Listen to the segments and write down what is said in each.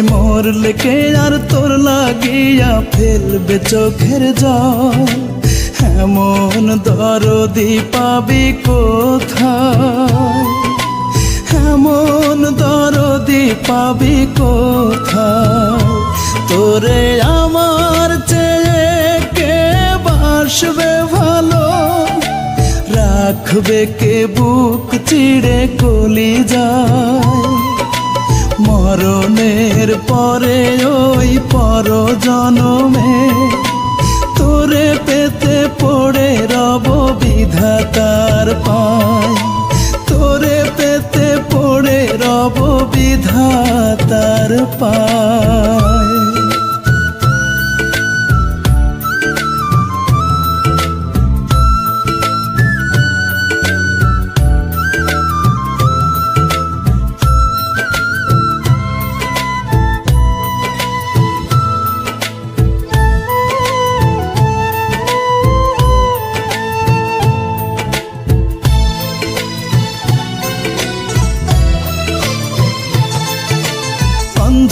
মরলেকে আর তোর লাগিয়া ফেলবে চোখের জল। এমন দরদি পাবি কোথায়? এমন দরদি পাবি কোথায়? তোরে আমার চেয়ে কে বাসবে ভালো? রাখবে কে বুক চিড়ে কলি যায় মরণের পরে ওই পর জনমে তোরে পেতে পড়ে রব বিধাতার পায়। তোরে পেতে পড়ে রব বিধাতার পায়।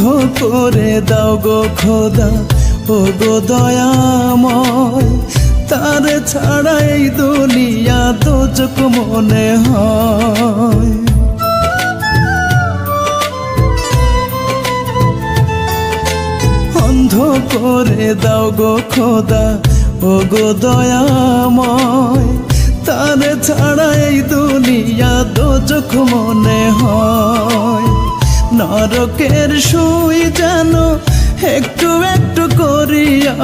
অন্ধ করে দাও গো খোদা। ও গো দয়াময়, তার ছাড়া এই দুনিয়া দোজক মনে হয়। অন্ধ করে দাও গো খোদা ও গো দয়াময়, তার ছাড়া এই দুনিয়া দোজক মনে হয়। নরকের সুই যেন একটু একটু করিয়া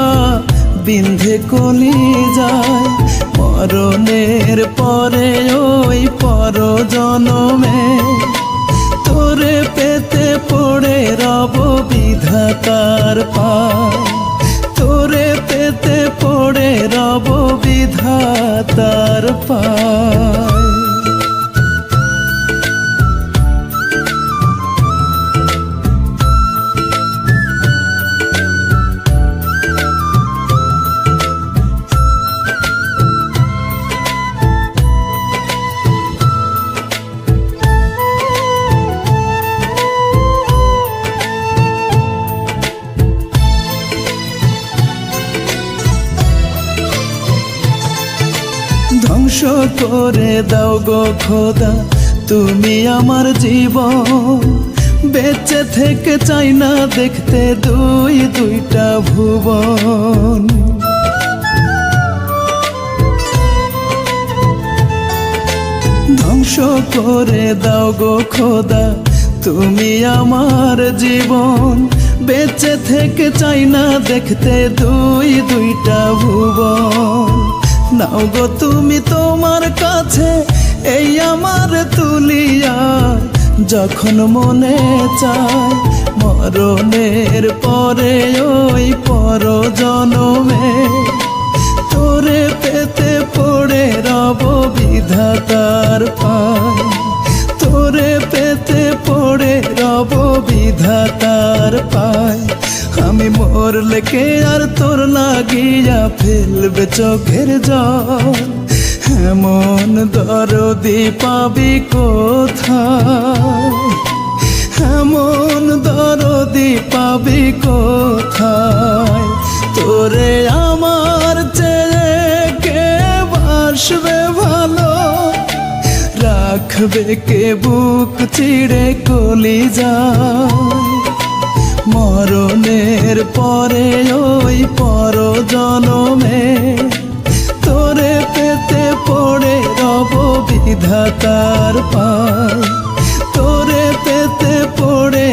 বিন্ধে কলি যায়। মরণের পরে ওই পর জনমে তোরে পেতে পড়ে রব বিধাতার পায় তোরে পেতে পড়ে রব বিধাতার পায় ধ্বংস করে দাও গো খোদা। তুমি আমার জীবন। বেঁচে থেকে চাই না দেখতে দুই দুইটা ভুবন। ধ্বংস করে দাও গো খোদা। তুমি আমার জীবন। বেঁচে থেকে চাই না দেখতে দুই দুইটা ভুবন। নাও গো তুমি তোমার কাছে এই আমার তুলিয়া। যখন মনে চায় মরণের পরে ওই পর জনমে তোরে পেতে পড়ে রব বিধাতার পায়। তোরে পেতে পড়ে রব বিধাতার পায়। আমি মরলে কে আর তোর লাগিয়া ফেলবে চোখের জল। এমন দরদি পাবি কোথায়? এমন দরদি পাবি কোথায়? তোরে আমার চেয়ে কে বাসবে ভালো? রাখবে কে বুক চিড়ে কলি যায় মরণের পরে ওই পর জনমে তোরে পেতে পড়ে রব বিধাতার পায় তোরে পেতে পড়ে